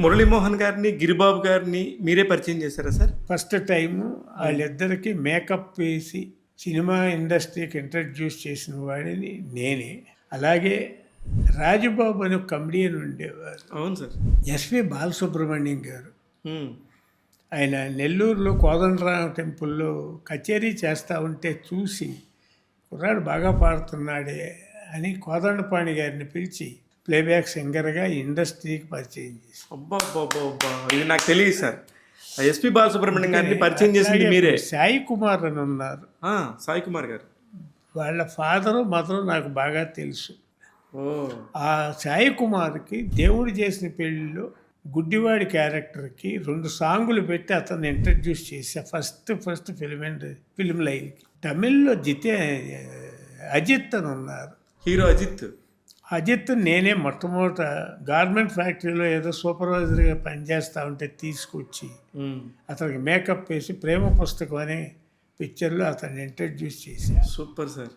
మురళీమోహన్ గారిని గిరిబాబు గారిని మీరే పరిచయం చేశారా సార్? ఫస్ట్ టైము వాళ్ళిద్దరికి మేకప్ వేసి సినిమా ఇండస్ట్రీకి ఇంట్రడ్యూస్ చేసిన వాడిని నేనే. అలాగే రాజబాబు అనే కమెడియన్ ఉండేవారు. అవును సార్. ఎస్పి బాలసుబ్రహ్మణ్యం గారు. ఆయన నెల్లూరులో కోదండరామ టెంపుల్లో కచేరీ చేస్తూ ఉంటే చూసి కుర్రాడు బాగా పాడుతున్నాడే అని కోదండపాణి గారిని పిలిచి ప్లేబ్యాక్ సింగర్గా ఇండస్ట్రీకి పరిచయం చేసి ఇది నాకు తెలియదు సార్. ఎస్పి బాలసుబ్రహ్మణ్యం గారిని పరిచయం చేసింది మీరే. సాయి కుమార్ అని ఉన్నారు. సాయి కుమార్ గారు. వాళ్ళ ఫాదరు మదరు నాకు బాగా తెలుసు. ఓ. ఆ సాయి కుమార్కి దేవుడు చేసిన పెళ్ళిలో గుడ్డివాడి క్యారెక్టర్కి రెండు సాంగులు పెట్టి అతన్ని ఇంట్రడ్యూస్ చేశా. First first film and film లైన్కి. తమిళ్ళో జితే అజిత్ అని ఉన్నారు. హీరో అజిత్. అజిత్ నేనే మొట్టమొదట గార్మెంట్ ఫ్యాక్టరీలో ఏదో సూపర్వైజర్గా పనిచేస్తూ ఉంటే తీసుకొచ్చి. అతనికి మేకప్ వేసి ప్రేమ పుస్తకం అనే పిక్చర్లో అతన్ని ఇంట్రడ్యూస్ చేశా సూపర్ సార్